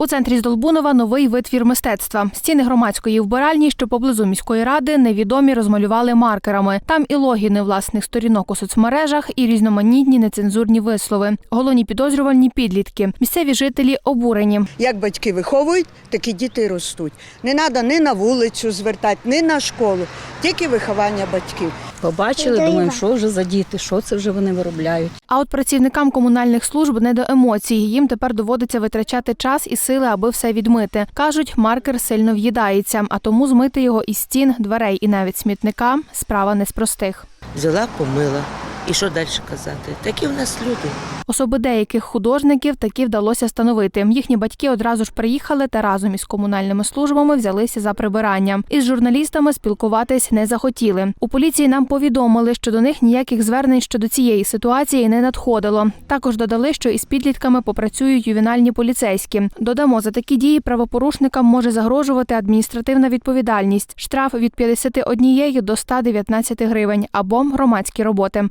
У центрі Здолбунова новий витвір мистецтва. Стіни громадської вбиральні, що поблизу міської ради, невідомі розмалювали маркерами. Там і логіни власних сторінок у соцмережах, і різноманітні нецензурні вислови. Головні підозрювальні підлітки. Місцеві жителі обурені. Як батьки виховують, так і діти ростуть. Не треба ні на вулицю звертати, ні на школу, тільки виховання батьків. Побачили, думаємо, що вже за діти, що це вже вони виробляють. А от працівникам комунальних служб не до емоцій. Їм тепер доводиться витрачати час і сили, аби все відмити. кажуть, маркер сильно в'їдається, а тому змити його із стін, дверей і навіть смітника справа не з простих. Взяла, помила. І що далі казати? Такі в нас люди. Особи деяких художників таки вдалося встановити. Їхні батьки одразу ж приїхали та разом із комунальними службами взялися за прибирання. Із журналістами спілкуватись не захотіли. У поліції нам повідомили, що до них ніяких звернень щодо цієї ситуації не надходило. Також додали, що із підлітками попрацюють ювенальні поліцейські. Додамо, за такі дії правопорушникам може загрожувати адміністративна відповідальність, штраф від 51 до 119 гривень або громадські роботи.